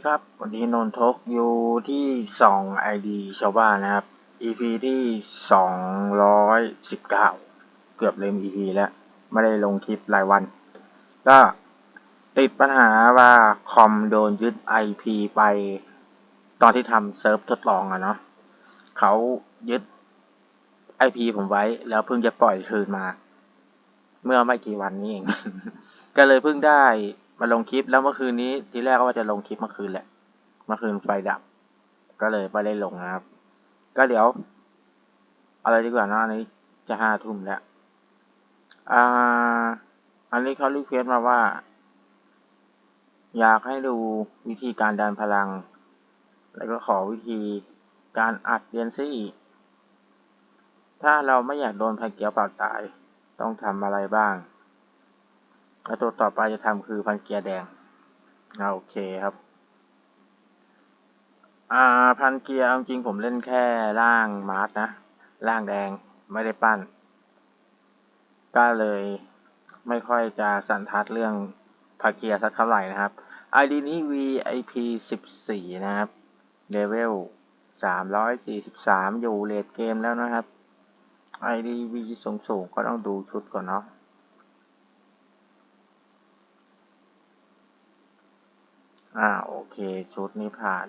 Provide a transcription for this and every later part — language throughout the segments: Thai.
ดีครับ วันนี้นนทกอยู่ที่สองไอดีชาวบ้านนะครับ EP ที่สองร้อยสิบเก้าเกือบเล่ม EP แล้ว ไม่ได้ลงคลิปรายวัน ก็ติดปัญหาว่าคอมโดนยึด IP ไป ตอนที่ทำเซิร์ฟทดลองอะเนาะเขายึด IP ผมไว้แล้วเพิ่งจะปล่อยคืนมา เมื่อไม่กี่วันนี้เอง ก็เลยเพิ่งได้ มาลงคลิปแล้วเมื่อคืนนี้ทีแรกก็ว่าจะลงคลิปเมื่อคืนแหละ เมื่อคืนไฟดับ ก็เลยไม่ได้ลงนะครับ ก็เดี๋ยว อะไรดีกว่านะอันนี้จะห้าทุ่มแล้วอ่าอันนี้เขารีเควสมาว่า อยากให้ดูวิธีการดันพลัง แล้วก็ขอวิธีการอัดเรียนซี่ ถ้าเราไม่อยากโดนพันเกียวเปล่าตาย ต้องทำอะไรบ้าง แล้วตัวต่อไปจะทำคือพันเกียร์แดงโอเคครับ อ่าพันเกียร์จริงผมเล่นแค่ล่างมาร์ทนะล่างแดงไม่ได้ปั้น ก็เลยไม่ค่อยจะสันทัดเรื่องพันเกียร์สักเท่าไหร่นะครับ ID นี้ VIP 14 นะครับเลเวล343 อยู่เลดเกมแล้วนะครับ ID V สูงสูงๆก็ต้องดูชุดก่อนเนาะ อ่าโอเค ชุดนี้ผ่าน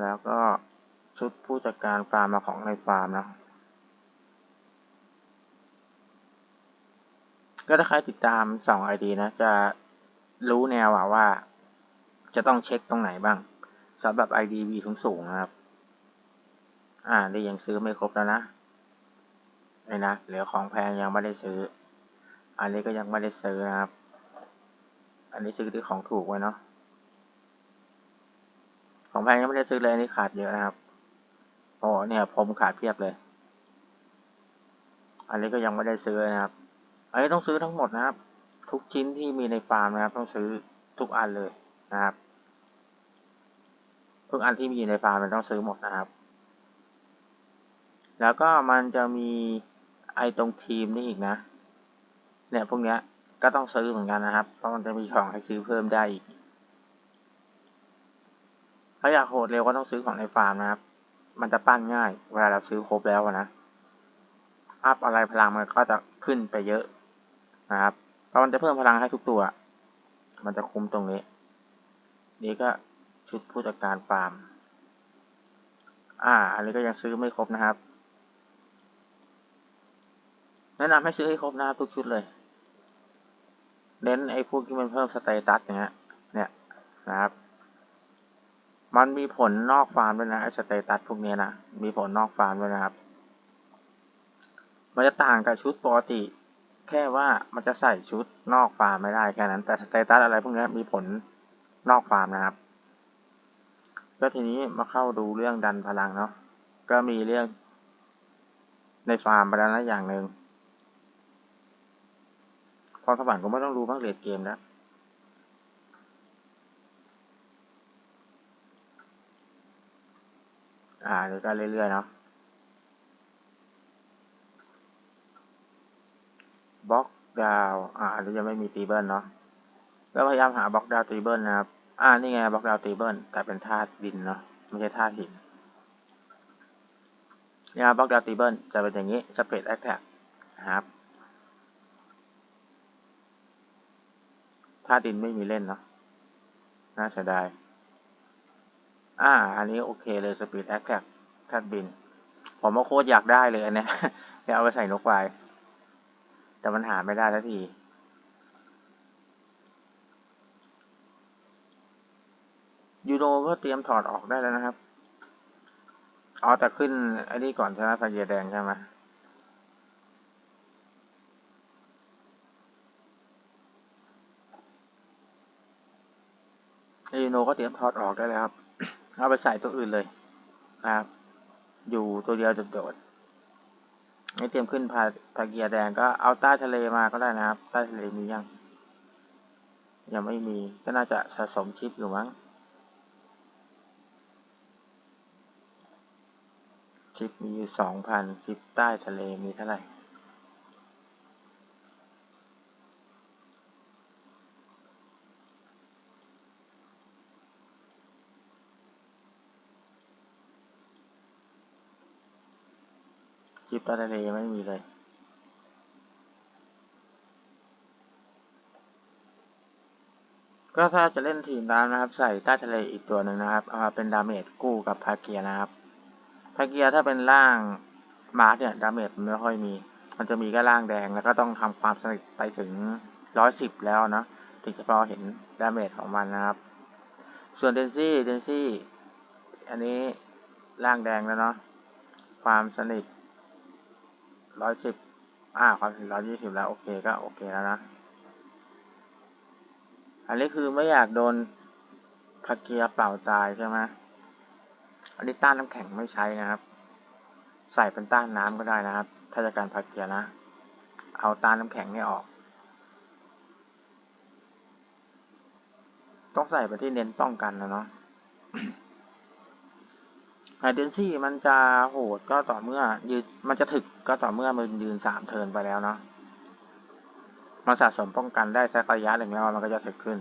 แล้วก็ชุดผู้จัดการฟาร์มมาของในฟาร์มนะก็ถ้าใครติดตามสองไอดีนะ จะรู้แนวว่า จะต้องเช็คตรงไหนบ้างสำหรับ ID V สูงสูงนะครับ อ่านี่ยังซื้อไม่ครบแล้วนะไอ้นะเหลือของแพงยังไม่ได้ซื้อ อันนี้ก็ยังไม่ได้ซื้อนะครับ อันนี้ซื้อที่ของถูกไว้เนาะ ของแพงยังไม่ได้ซื้อเลยอันนี้ขาดเยอะนะครับ โอ้เนี่ยผมขาดเพียบเลย อันนี้ก็ยังไม่ได้ซื้อนะครับ อันนี้ต้องซื้อทั้งหมดนะครับ ทุกชิ้นที่มีในฟาร์มนะครับ ต้องซื้อทุกอันเลยนะครับ ทุกอันที่มีในฟาร์มมันต้องซื้อหมดนะครับ แล้วก็มันจะมีไอตรงทีมนี่อีกนะ เนี่ยพวกเนี้ย ก็ต้องซื้อเหมือนกันนะครับ เพราะมันจะมีของให้ซื้อเพิ่มได้อีก ถ้าอยากโหดเร็วก็ต้องซื้อของในฟาร์มนะครับ มันจะปั้นง่าย เวลาเราซื้อครบแล้วนะ อัพอะไรพลังมันก็จะขึ้นไปเยอะนะครับ เพราะมันจะเพิ่มพลังให้ทุกตัว มันจะคุ้มตรงนี้ นี่ก็ชุดผู้จัดการฟาร์ม อ่า อันนี้ก็ยังซื้อไม่ครบนะครับ แนะนำให้ซื้อให้ครบนะครับทุกชุดเลย เน้นไอ้พวกที่มันเพิ่มสเตตัสอย่างเงี้ยเนี่ยนะครับ มันมีผลนอกฟาร์มด้วยนะไอ้สเตตัสพวกนี้นะมีผลนอกฟาร์มด้วยนะครับ มันจะต่างกับชุดปกติ แค่ว่ามันจะใส่ชุดนอกฟาร์มไม่ได้แค่นั้น แต่สเตตัสอะไรพวกนี้มีผลนอกฟาร์มนะครับก็ทีนี้มาเข้าดูเรื่องดันพลังเนาะก็มีเรื่องในฟาร์มไปแล้วนะอย่างหนึ่ง พอสวรรค์ก็ไม่ต้องรู้บ้างเลดเกมแล้วอ่านี่ก็เรื่อยๆเนาะบล็อกดาวอ่าอันนี้ยังไม่มีตีเบิลเนาะก็พยายามหาบล็อกดาวตีเบิลนะครับ อ่า นี่ไงบล็อกดาวตีเบิลแต่เป็นธาตุดินเนาะ ไม่ใช่ธาตุหินเนี่ยบล็อกดาวตีเบิลจะเป็นอย่างนี้สเปซแอคแท็กนะครับ ธาตุดินไม่มีเล่นเนาะน่าเสียดายอ่า อันนี้โอเคเลย Speed Attack ธาตุบิน ผมว่าโคตรอยากได้เลยอันเนี้ยจะเอาไปใส่นกไฟแต่มันหาไม่ได้สักทียูโรก็เตรียมถอดออกได้แล้วนะครับ อ๋อแต่ขึ้นไอ้นี่ก่อนใช่ไหมพันเยแดงใช่ไหม ยูโนก็เตรียมถอดออกได้แล้วครับ เอาไปใส่ตัวอื่นเลยนะครับ อยู่ตัวเดียวโดดๆไม่เตรียมขึ้นพาพาเกียร์แดงก็เอาใต้ทะเลมาก็ได้นะครับ ใต้ทะเลมียัง ยังไม่มีก็น่าจะสะสมชิปอยู่มั้ง ชิปมีอยู่สองพันชิปใต้ทะเลมีเท่าไหร่ ใต้ทะเลไม่มีเลยก็ถ้าจะเล่นทีมน้ำนะครับ ใส่ใต้ทะเลอีกตัวหนึ่งนะครับ เอามาเป็นดาเมจกู้กับพาเกียนะครับพาเกียถ้าเป็นร่างมาร์กเนี่ยดาเมจมันไม่ค่อยมี มันจะมีแค่ร่างแดงแล้วก็ต้องทำความสนิทไปถึงร้อยสิบแล้วเนาะถึงจะพอเห็นดาเมจของมันนะครับ ส่วนเดนซี่เดนซี่อันนี้ร่างแดงแล้วเนาะความสนิท ร้อยสิบอ่า ความสนิทร้อยยี่สิบแล้ว โอเคก็โอเคแล้วนะ อันนี้คือไม่อยากโดนพาเกียร์เปล่าตายใช่ไหมอันนี้ต้านน้ำแข็งไม่ใช้นะครับ ใส่เป็นต้านน้ำก็ได้นะครับ ถ้าจะการพาเกียร์นะ เอาต้านน้ำแข็งนี่ออก ต้องใส่ไปที่เน้นป้องกันนะเนาะ ไฮเดนซี่มันจะโหดก็ต่อเมื่อยืนมันจะถึกก็ต่อเมื่อมันยืนสามเทินไปแล้วเนาะมันสะสมป้องกันได้สักระยะหนึ่งแล้วมันก็จะถึกขึ้น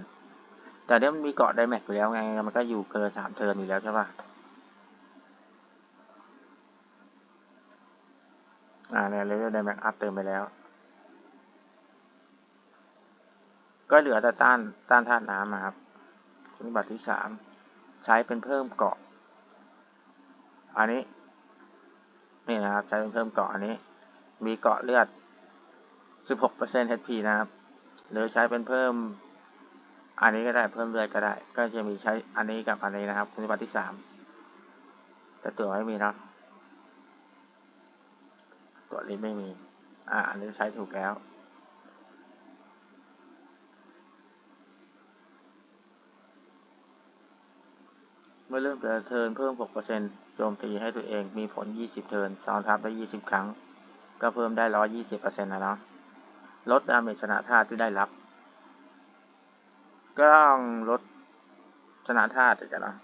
แต่เดี๋ยวมันมีเกาะไดแม็กอยู่แล้วไงมันก็อยู่เกินสามเทินอยู่แล้วใช่ปะอ่าเนี่ยเลเวลไดแม็กอัพเติมไปแล้ว ก็เหลือแต่ต้านต้านธาตุน้ำนะครับคุณบัตรที่สามใช้เป็นเพิ่มเกาะ อันนี้ นี่นะครับ ใช้เป็นเพิ่มเกาะอันนี้ มีเกาะเลือด 16% HP นะครับ หรือใช้เป็นเพิ่ม อันนี้ก็ได้เพิ่มเลือดก็ได้ ก็จะมีใช้อันนี้กับอันนี้นะครับ คุณสมบัติที่สามแต่ตัวไม่มีเนาะตัวลิฟไม่มี อ่า อันนี้ใช้ถูกแล้วเมื่อเริ่มแต่ละเทิร์นเพิ่ม 6% โจมตีให้ตัวเองมีผล 20 เทิร์นซ้อนทับได้ 20 ครั้ง ก็เพิ่มได้120%นะเนาะลดดาเมจชนะธาตุที่ได้รับ ก็ต้องลดชนะธาตุอีกนะ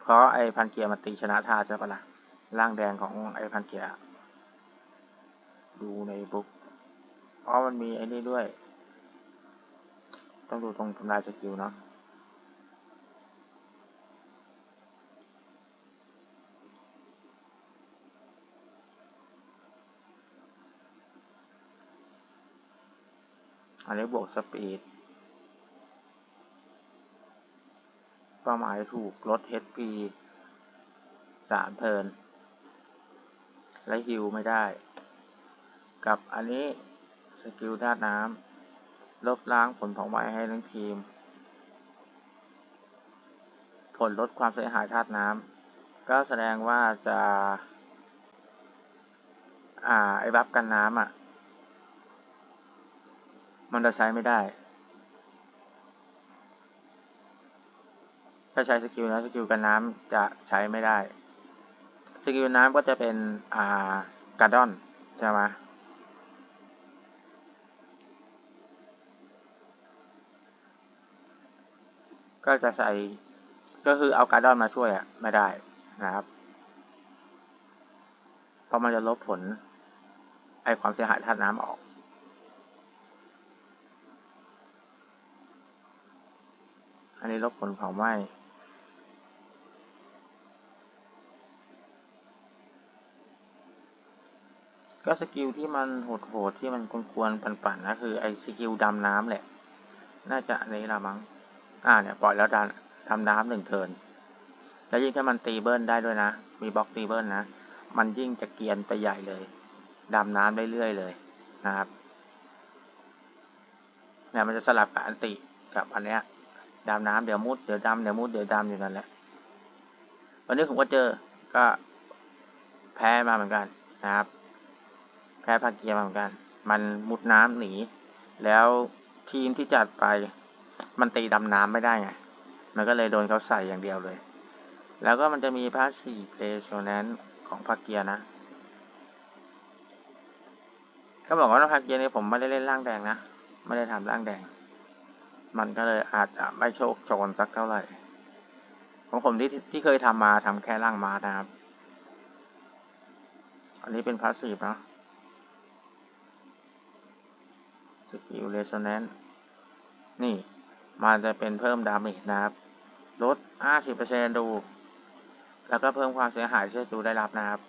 เพราะไอ้พันเกียร์มันตีชนะธาตุใช่ปะละ่ะ ร่างแดงของไอ้พันเกียร์ ดูในบุ๊กเพราะมันมีไอ้นี่ด้วย ต้องดูตรงทำลายสกิลเนาะ อันนี้บวกสปีด เป้าหมายถูกลด HP สามเทิร์นและฮิวไม่ได้ กับอันนี้สกิลธาตุน้ำลบล้างผลของไม้ให้ทั้งทีม ผลลดความเสียหายธาตุน้ำก็แสดงว่าจะ อ่า ไอ้บัฟกันน้ำอะ มันจะใช้ไม่ได้ ถ้าใช้สกิลนะสกิลกันน้ำจะใช้ไม่ได้ สกิลน้ำก็จะเป็นอ่าการ์ดอนใช่ไหมก็จะใส่ก็คือเอาการ์ดอนมาช่วยอะไม่ได้นะครับ เพราะมันจะลบผลไอความเสียหายธาตุน้ำออก อันนี้ลบผลเผาไหม้ก็สกิลที่มันโหดๆที่มันควรๆปั่นๆนะคือไอ้สกิลดำน้ำแหละ น่าจะนี้ละมั้งอ่าเนี่ยปล่อยแล้วดันทำน้ำหนึ่งเทินแล้วยิ่งถ้ามันตีเบิลได้ด้วยนะ มีบล็อกตีเบิลนะ มันยิ่งจะเกียนไปใหญ่เลยดำน้ำเรื่อยๆเลยนะครับเนี่ยมันจะสลับกับอันติกับอันเนี้ย ดำน้ำเดี๋ยวมุดเดี๋ยวดำเดี๋ยวมุดเดี๋ยวดำอยู่นั่นแหละวันนี้ผมก็เจอก็แพ้มาเหมือนกันนะครับ แพ้พาเกียมาเหมือนกัน มันมุดน้ำหนี แล้วทีมที่จัดไป มันตีดำน้ำไม่ได้ไงมันก็เลยโดนเขาใส่อย่างเดียวเลย แล้วก็มันจะมีพาสซีฟเลโซแนนของพาเกียนะก็บอกว่าพาเกียนี่ผมไม่ได้เล่นร่างแดงนะไม่ได้ทำร่างแดง มันก็เลยอาจจะไม่โชคโชนสักเท่าไหร่ ของผมที่ที่เคยทำมาทำแค่ร่างมานะครับ อันนี้เป็นพาสซีฟนะสกิลเรโซแนนนี่ มันจะเป็นเพิ่มดาเมจนะครับ ลด 50%ดู แล้วก็เพิ่มความเสียหายที่ตูได้รับนะครับ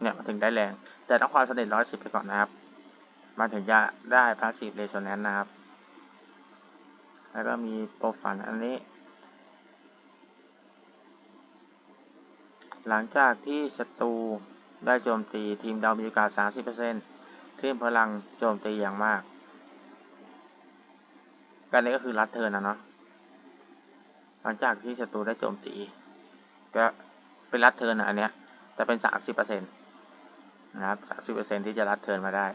เนี่ยมันถึงได้แรง แต่ต้องความสนิทร้อยสิบไปก่อนนะครับ มันถึงจะได้พาสซีฟเรโซแนนซ์นะครับ แล้วก็มีโปรฟันอันนี้ หลังจากที่ศัตรูได้โจมตีทีมดาวมีโอกาส 30%ที่พลังโจมตีอย่างมากการนี้ก็คือรัดเทิร์นนะเนาะ หลังจากที่ศัตรูได้โจมตี ก็เป็นรัดเทิร์นนะอันเนี้ยจะเป็น 30%นะครับ 30%ที่จะรัดเทิร์นมาได้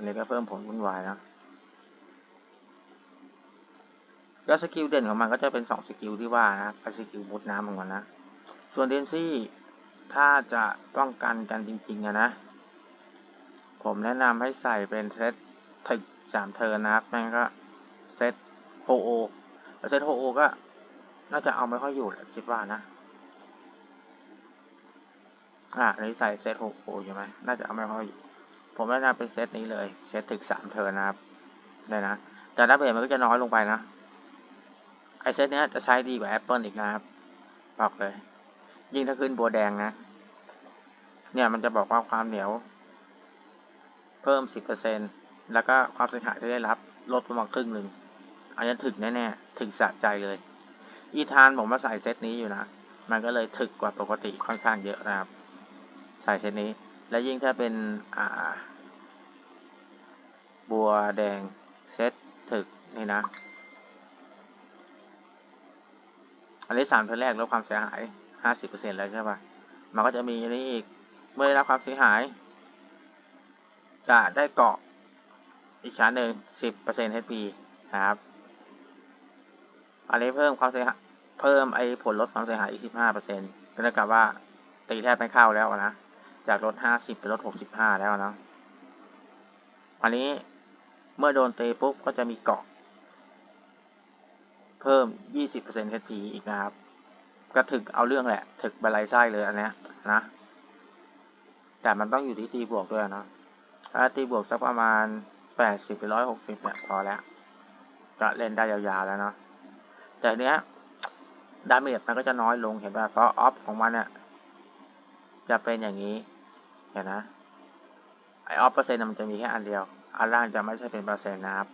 อันนี้ก็เพิ่มผลวุ่นวายนะแล้วสกิลเด่นของมันก็จะเป็น 2 สกิลที่ว่านะกับสกิลมุดน้ำของมันนะ ส่วนเดนซี่ถ้าจะป้องกันกันจริงๆอะนะ ผมแนะนำให้ใส่เป็นเซตถึกสามเทิร์นนะครับแม่งก็เซตโฮโอแล้วเซตโฮโอก็น่าจะเอาไม่ค่อยอยู่แหละคิดว่านะอ่าอันนี้ใส่เซตโฮโออยู่ไหมน่าจะเอาไม่ค่อยอยู่ ผมแนะนำเป็นเซตนี้เลย เซตถึกสามเทิร์นะครับได้นะ แต่ดาเมจมันก็จะน้อยลงไปนะ ไอเซตเนี้ยจะใช้ดีกว่า Apple อีกนะครับ บอกเลย ยิ่งถ้าขึ้นบัวแดงนะ เนี่ยมันจะบอกว่าความเหนียว เพิ่ม10%แล้วก็ความเสียหายที่ได้รับลดประมาณครึ่งหนึ่ง อันนี้ถึกแน่ๆ ถึกสะใจเลย อีธานผมมาใส่เซตนี้อยู่นะ มันก็เลยถึกกว่าปกติค่อนข้างเยอะนะครับ ใส่เซตนี้ และยิ่งถ้าเป็นบัวแดงเซตถึกนี่นะ อันนี้สามเทแรกลดความเสียหายห้าสิบเปอร์เซ็นต์แล้วใช่ปะมันก็จะมีอันนี้อีก เมื่อได้รับความเสียหาย จะได้เกาะอีกชั้นหนึ่งสิบเปอร์เซ็นต์ HP นะครับ อันนี้เพิ่มความเสียหายเพิ่มไอ้ผลลดความเสียหายอีกสิบห้าเปอร์เซ็นต์ก็เท่ากับว่าตีแทบไม่เข้าแล้วนะ จากลดห้าสิบเป็นลดหกสิบห้าแล้วนะอันนี้เมื่อโดนเตะปุ๊บก็จะมีเกาะ เพิ่ม20% HP อีกนะครับ ก็ถึกเอาเรื่องแหละ ถึกบลายไส้เลยอันเนี้ยนะ แต่มันต้องอยู่ที่ตีบวกด้วยนะถ้าตีบวกสักประมาณ80ไป160เนี่ยพอแล้ว ก็เล่นได้ยาวๆแล้วเนาะแต่เนี้ยดาเมจมันก็จะน้อยลงเห็นป่ะเพราะออฟของมันเนี่ยจะเป็นอย่างนี้ เห็นนะไอออฟเปอร์เซ็นต์มันจะมีแค่อันเดียว อันล่างจะไม่ใช่เป็นเปอร์เซ็นต์นะครับ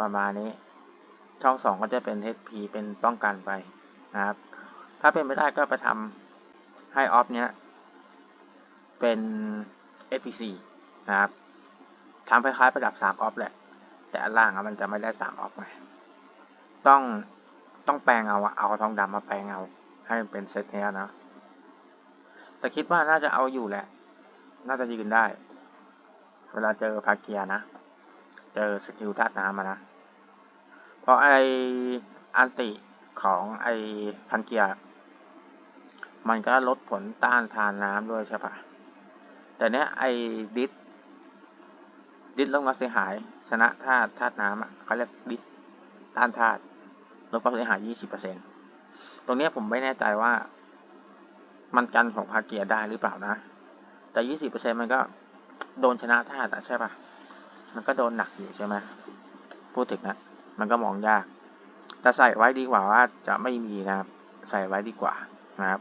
ประมาณนี้ ช่องสองก็จะเป็น HP เป็นป้องกันไปนะครับ ถ้าเป็นไม่ได้ก็ไปทำให้ออฟเนี้ยเป็น SPC นะครับทำคล้ายๆประดับสามออฟแหละ แต่อันล่างมันจะไม่ได้สามออฟไงต้องต้องแปลงเอาเอาทองดำมาแปลงเอาให้มันเป็นเซตเนี้ยนะแต่คิดว่าน่าจะเอาอยู่แหละ น่าจะยืนได้ เวลาเจอพาเกียนะ เจอสกิลธาตุน้ำมานะ เพราะไออันติของไอพันเกียร์มันก็ลดผลต้านทานน้ำด้วยใช่ปะแต่เนี้ยไอดิสดิสลงมาเสียหายชนะธาตุธาตุน้ำอะเขาเรียกดิสต้านธาตุลดความเสียหายยี่สิบเปอร์เซ็นตรงเนี้ยผมไม่แน่ใจว่า มันกันของพาเกียร์ได้หรือเปล่านะ แต่ยี่สิบเปอร์เซ็นมันก็โดนชนะธาตุใช่ปะมันก็โดนหนักอยู่ใช่ไหมพูดถึงนะมันก็มองยาก แต่ใส่ไว้ดีกว่าว่าจะไม่มีนะครับ ใส่ไว้ดีกว่านะครับ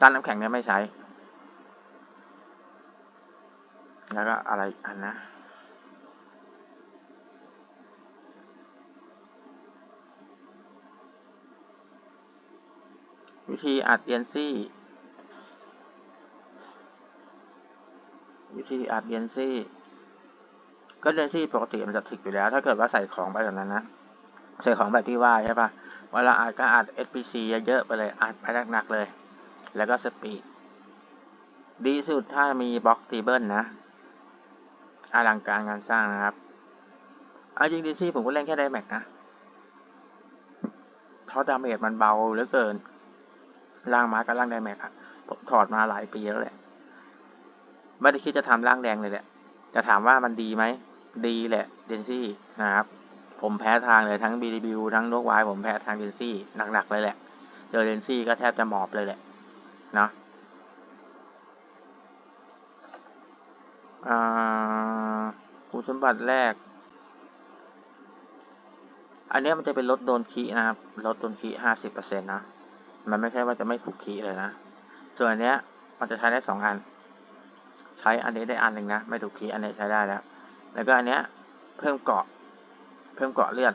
ต้านน้ำแข็งเนี่ยไม่ใช้ แล้วก็อะไรอันนะวิธีอัดเรียนซี่ วิธีอัดเรียนซี่ก็เรียนซี่ปกติมันจะถึกอยู่แล้ว ถ้าเกิดว่าใส่ของไปแบบนั้นนะ ใส่ของแบบที่ว่าใช่ปะเวลาอัดก็อัด SPC เยอะๆไปเลยอัดไปหนักๆเลย แล้วก็สปีดดีสุดถ้ามีบล็อกทีเบิลนะอลังการงานสร้างนะครับเอาจริงดีซี่ผมก็เล่นแค่ได้แม็กนะเพราะดาเมจมันเบาเหลือเกินล่างมากับล่างไดแม็กอะผมถอดมาหลายปีแล้วแหละ ไม่ได้คิดจะทำล่างแดงเลยแหละจะถามว่ามันดีไหม ดีแหละเดนซี่นะครับ ผมแพ้ทางเลยทั้งบีดีบิวทั้งนกวายผมแพ้ทางเดนซี่หนักๆเลยแหละ เจอเดนซี่ก็แทบจะหมอบเลยแหละเนาะคุณสมบัติแรก อันนี้มันจะเป็นลดโดนคีนะครับลดโดนคีห้าสิบเปอร์เซ็นต์นะ มันไม่ใช่ว่าจะไม่ถูกคีเลยนะ ส่วนอันเนี้ยมันจะใช้ได้สองอัน ใช้อันนี้ได้อันหนึ่งนะ ไม่ถูกคีอันนี้ใช้ได้แล้ว แล้วก็อันเนี้ยเพิ่มเกาะ เพิ่มเกาะเลือด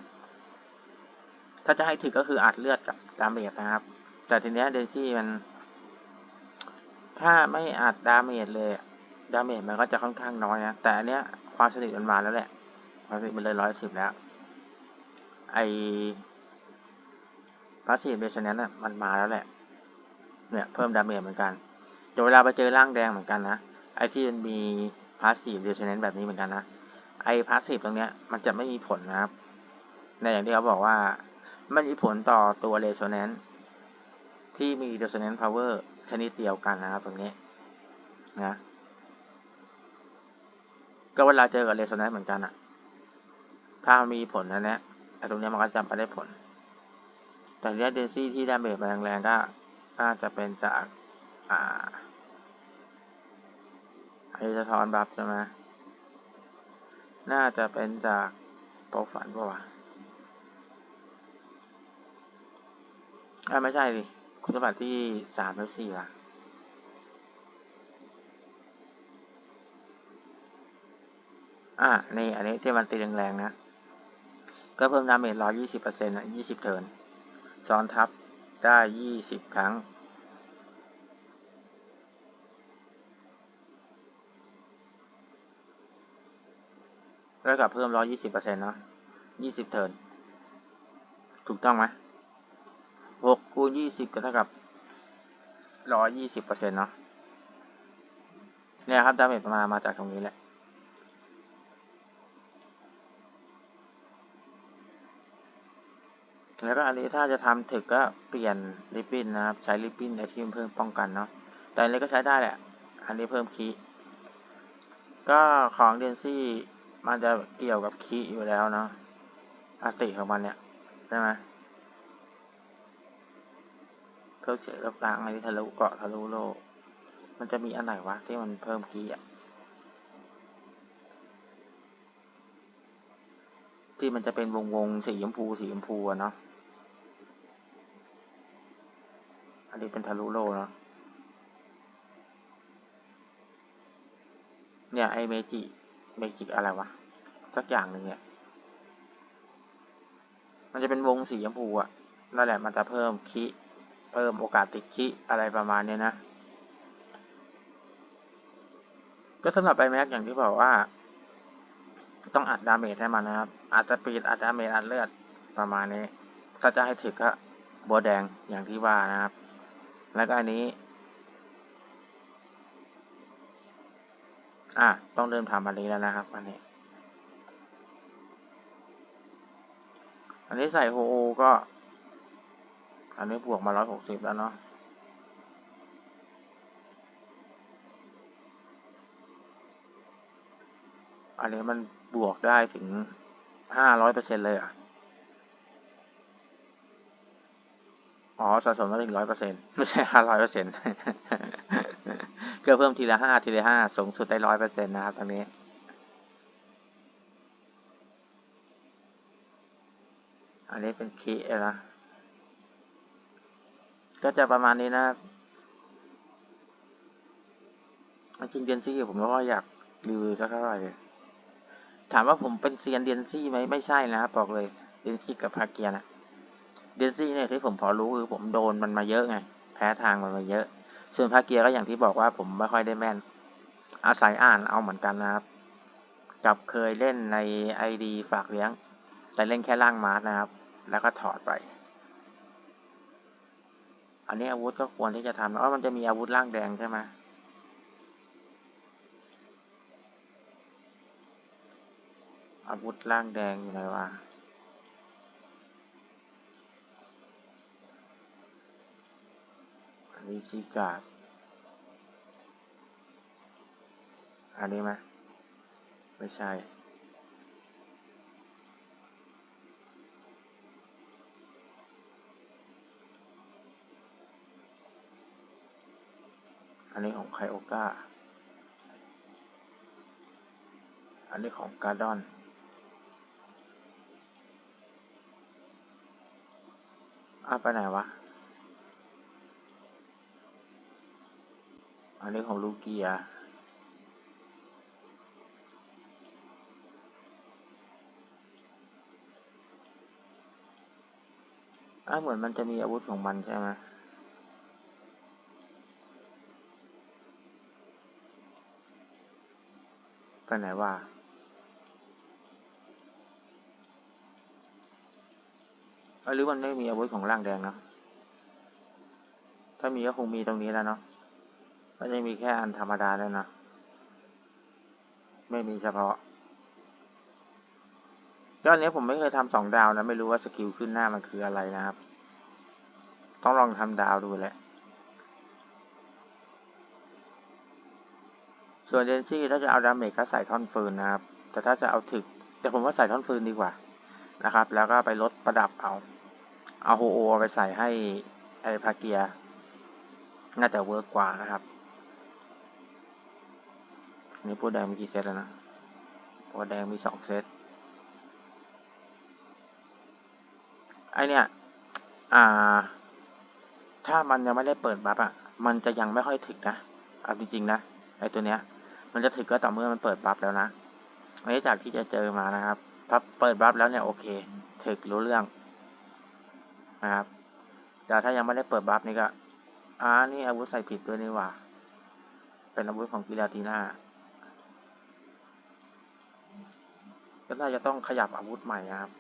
ถ้าจะให้ถึกก็คืออัดเลือดกับดาเมจนะครับ แต่ทีเนี้ยเดนซี่มัน ถ้าไม่อัดดาเมจเลยดาเมจมันก็จะค่อนข้างน้อยนะ แต่อันเนี้ยความสนิทมันมาแล้วแหละ ความสนิทมันเลยร้อยสิบแล้ว ไอพาสซีฟเบสเนนน่ะมันมาแล้วแหละ เนี่ยเพิ่มดาเมจเหมือนกันแต่เวลาไปเจอร่างแดงเหมือนกันนะ ไอที่มันมีพาสซีฟเบสเนนแบบนี้เหมือนกันนะ ไอพาสซีฟตรงเนี้ยมันจะไม่มีผลนะครับ ในอย่างที่เขาบอกว่า มันมีผลต่อตัวเรโซแนนซ์ที่มีเรโซแนนซ์พาวเวอร์ชนิดเดียวกันนะครับตรงนี้นะก็เวลาเจอกับเรโซแนนซ์เหมือนกันอะถ้ามีผลนะเนี้ยไอตรงนี้มันก็จะไม่ได้ผล แต่เนี้ยเดนซี่ที่ดาเมจแรงๆก็น่าจะเป็นจากอ่า ไอสะท้อนบัฟใช่ไหมน่าจะเป็นจากโปรฝันป่าวะอ่าไม่ใช่ดิคุณสมบัติที่สามและสี่ล่ะอ่านี่ อันนี้ที่มันตีแรงๆนะ ก็เพิ่มดาเมจร้อยยี่สิบเปอร์เซ็นต์อะยี่สิบเทิร์นซ้อนทับได้ยี่สิบครั้ง แล้วกับเพิ่มร้อยยี่สิบเปอร์เซ็นต์เนาะยี่สิบเทิร์นถูกต้องไหมหกคูณยี่สิบก็เท่ากับร้อยยี่สิบเปอร์เซ็นต์เนาะเนี่ยครับดาเมจมามาจากตรงนี้แหละแล้วก็อันนี้ถ้าจะทำถึกก็เปลี่ยนริบบิ้นนะครับ ใช้ริบบิ้นในที่เพิ่มป้องกันเนาะแต่อันนี้ก็ใช้ได้แหละ อันนี้เพิ่มคีก็ของเดนซี่ มันจะเกี่ยวกับคีอยู่แล้วเนาะอติของมันเนี่ยใช่ไหมเพิ่มเฉยรับล้างอะไรทะลุเกาะทะลุโลก มันจะมีอันไหนวะที่มันเพิ่มคีย์อะที่มันจะเป็นวงวงสีชมพูสีชมพูอะเนาะอันนี้เป็นทะลุโลเนาะเนี่ยไอเมจิ เมจิอะไรวะ สักอย่างหนึ่งเนี่ย มันจะเป็นวงสีชมพูอะนั่นแหละมันจะเพิ่มคิ เพิ่มโอกาสติดคิอะไรประมาณนี้นะ ก็สำหรับไอแม็กอย่างที่บอกว่า ต้องอัดดาเมจให้มันนะครับ อัดสปีดอัดดาเมจอัดเลือดประมาณนี้ ถ้าจะให้ถึกก็บัวแดงอย่างที่ว่านะครับ แล้วก็อันนี้ อะ ต้องเริ่มทำอันนี้แล้วนะครับ อันนี้ อันนี้ใส่โฮโอก็ อันนี้บวกมาร้อยหกสิบแล้วเนาะอันนี้มันบวกได้ถึงห้าร้อยเปอร์เซ็นเลยอะ อ๋อสะสมมาถึงร้อยเปอร์เซ็นไม่ใช่ห้าร้อยเปอร์เซ็น ก็เพิ่มทีละห้าทีละห้าสูงสุดได้ร้อยเปอร์เซ็นต์นะครับตรงนี้อันนี้เป็นคีย์นะก็จะประมาณนี้นะครับจริงเดียนซี่ผมก็อยากรีวิวสักเท่าไหร่เลยถามว่าผมเป็นเซียนเดียนซี่ไหมไม่ใช่นะครับบอกเลยเดียนซี่กับพาเกียนะเดียนซี่เนี่ยที่ผมพอรู้คือผมโดนมันมาเยอะไง แพ้ทางมันมาเยอะ ส่วนพาเกียก็อย่างที่บอกว่าผมไม่ค่อยได้แม่น อาศัยอ่านเอาเหมือนกันนะครับ กับเคยเล่นในไอดีฝากเลี้ยง แต่เล่นแค่ล่างมาร์สนะครับ แล้วก็ถอดไป อันนี้อาวุธก็ควรที่จะทำเพราะมันจะมีอาวุธล่างแดงใช่ไหมอาวุธล่างแดงอยู่ไหนวะ อันนี้ซีการ์ดอันนี้ไหมไม่ใช่ อันนี้ของไคโอกาอันนี้ของการ์ดอนอะไปไหนวะ อันนี้ของลูกเกียร์อะเหมือนมันจะมีอาวุธของมันใช่ไหมไปไหนวะเอ้ยหรือมันไม่มีอาวุธของร่างแดงเนาะ ถ้ามีก็คงมีตรงนี้แล้วเนาะ ก็จะมีแค่อันธรรมดาด้วยนะ ไม่มีเฉพาะยอดนี้ผมไม่เคยทำสองดาวนะ ไม่รู้ว่าสกิลขึ้นหน้ามันคืออะไรนะครับ ต้องลองทำดาวดูแหละ ส่วนเดนซี่ถ้าจะเอาดาเมจก็ใส่ท่อนฟืนนะครับ แต่ถ้าจะเอาถึก แต่ผมว่าใส่ท่อนฟืนดีกว่านะครับ แล้วก็ไปลดประดับเอา เอาโฮโอไปใส่ให้ไอพาเกียน่าจะเวิร์กกว่านะครับ นี่ปูแดงมีกี่เซตแล้วนะปูแดงมีสองเซตไอเนี่ยอ่า ถ้ามันยังไม่ได้เปิดบัฟอะ มันจะยังไม่ค่อยถึกนะเอาจริงๆนะไอตัวเนี้ย มันจะถึกก็ต่อเมื่อมันเปิดบัฟแล้วนะอันนี้จากที่จะเจอมานะครับพับเปิดบัฟแล้วเนี่ยโอเค ถึกรู้เรื่องนะครับแต่ถ้ายังไม่ได้เปิดบัฟนี่ก็อ่านี่อาวุธใส่ผิดด้วยนี่หว่า เป็นอาวุธของกิลาตีน่า ก็น่าจะต้องขยับอาวุธใหม่นะครับ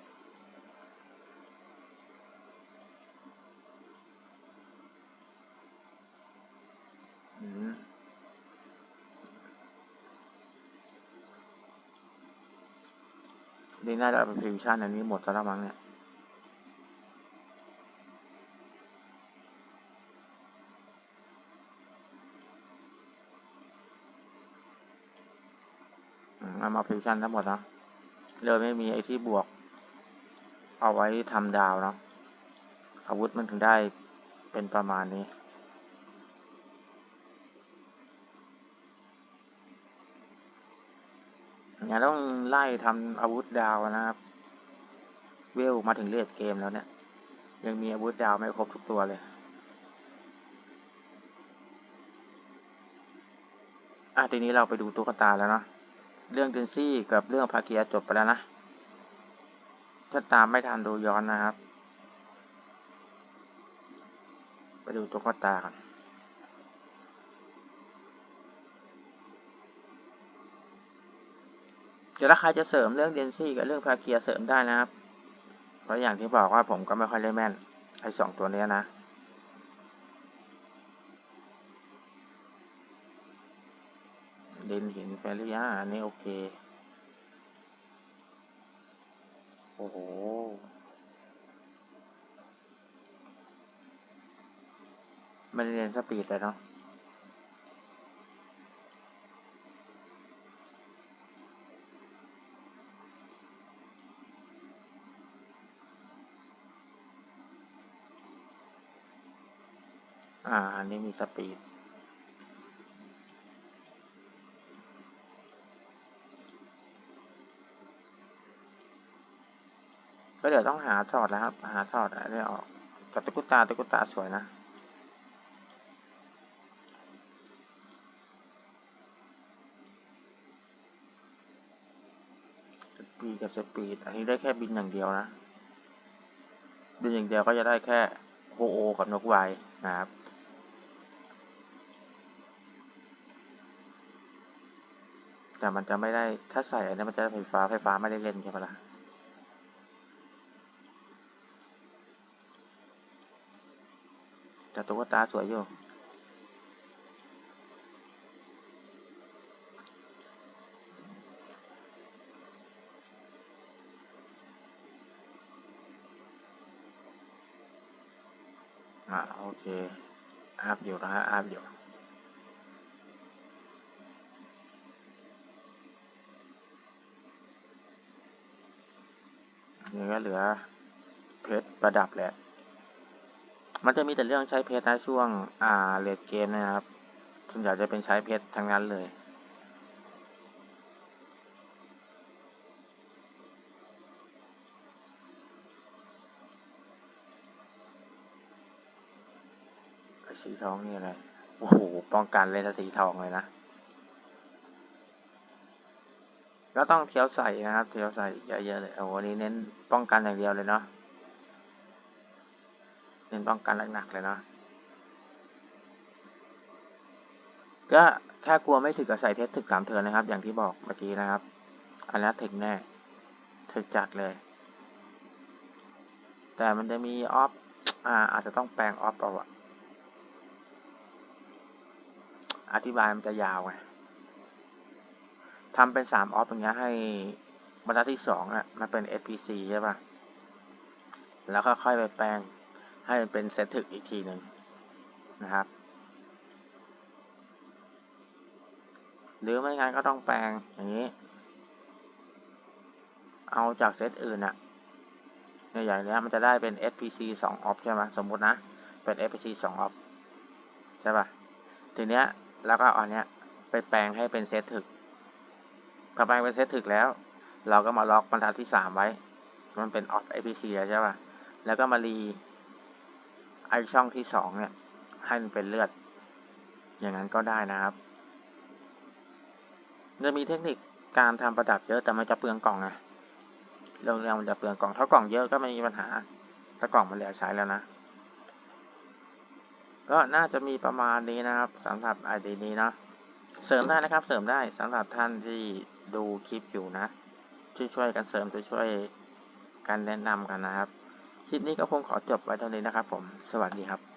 นี่น่าจะเป็นฟิวชั่นอันนี้หมดแล้วมั้งเนี่ย เอามาฟิวชั่นทั้งหมดนะ เลยไม่มีไอที่บวก เอาไว้ทำดาวเนาะอาวุธมันถึงได้เป็นประมาณนี้ เนี่ยต้องไล่ทำอาวุธดาวนะครับ เวลมาถึงเลดเกมแล้วเนี่ย ยังมีอาวุธดาวไม่ครบทุกตัวเลยอะทีนี้เราไปดูตุ๊กตาแล้วเนาะ เรื่องเดนซี่กับเรื่องพาเกียจบไปแล้วนะ ถ้าตามไม่ทันดูย้อนนะครับ ไปดูตุ๊กตากันเดี๋ยวถ้าใครจะเสริมเรื่องเดนซี่กับเรื่องพาเกียเสริมได้นะครับ เพราะอย่างที่บอกว่าผมก็ไม่ค่อยได้แม่นไอ้สองตัวนี้นะ ดินหินแฟริยาอันนี้โอเค โอ้โห ไม่ได้เรียนสปีดเลยเนาะอ่า อันนี้มีสปีด ก็เดี๋ยวต้องหาถอดแล้วครับ หาถอดอะไรออกแต่ตะกุตาตะกุตาสวยนะสปีดกับสปีด อันนี้ได้แค่บินอย่างเดียวนะ บินอย่างเดียวก็จะได้แค่โฮโอกับนกไวนะครับแต่มันจะไม่ได้ ถ้าใส่อันนี้มันจะไฟฟ้า ไฟฟ้าไม่ได้เล่นใช่ไหมล่ะ แต่ตุ๊กตาสวยอยู่อ่าโอเค อัพอยู่นะฮะ อัพอยู่นี่ก็เหลือเพชรประดับแหละ มันจะมีแต่เรื่องใช้เพชรนะช่วง อ่าเลดเกมนะครับส่วนใหญ่จะเป็นใช้เพชรทั้งนั้นเลยสีทองนี่อะไร โอ้โห ป้องกันเลยนะสีทองเลยนะ ก็ต้องเทียวใส่นะครับ เทียวใส่เยอะๆเลย โอ้โหนี่เน้นป้องกันอย่างเดียวเลยเนาะ เน้นป้องกันหนักๆเลยเนาะก็ถ้ากลัวไม่ถึกก็ใส่เทสถึกสามเทินนะครับ อย่างที่บอกเมื่อกี้นะครับ อันนี้ถึกแน่ ถึกจัดเลย แต่มันจะมีออฟอ่าอาจจะต้องแปลงออฟเอาอะอธิบายมันจะยาวไงทำเป็นสามออฟอย่างเงี้ยให้บรรทัดที่สองอะมันเป็น SPC ใช่ป่ะ แล้วก็ค่อยไปแปลง ให้มันเป็นเซตถึกอีกทีหนึ่งนะครับ หรือไม่งั้นก็ต้องแปลงอย่างนี้ เอาจากเซตอื่นอะในอย่างเนี้ยมันจะได้เป็น SPC 2 off ใช่ไหมสมมุตินะ เป็น SPC 2 off ใช่ป่ะ ทีเนี้ยแล้วก็เอาเนี้ยไปแปลงให้เป็นเซตถึกพอแปลงเป็นเซตถึกแล้ว เราก็มาล็อกบรรทัดที่ 3 ไว้ มันเป็น off SPC แล้วใช่ป่ะ แล้วก็มารี ไอช่องที่2เนี่ยให้มันเป็นเลือด อย่างนั้นก็ได้นะครับ จะมีเทคนิคการทำประดับเยอะแต่มันจะเปลืองกล่องไงเรื่องเรื่องมันจะเปลืองกล่องถ้ากล่องเยอะก็ไม่มีปัญหาถ้ากล่องมันเหลือใช้แล้วนะ ก็น่าจะมีประมาณนี้นะครับสำหรับไอเดียนี้เนาะเสริมได้นะครับเสริมได้สำหรับท่านที่ดูคลิปอยู่นะ ช่วยๆกันเสริมช่วยๆกันแนะนำกันนะครับ คลิปนี้ก็คงขอจบไว้เท่านี้นะครับผม สวัสดีครับ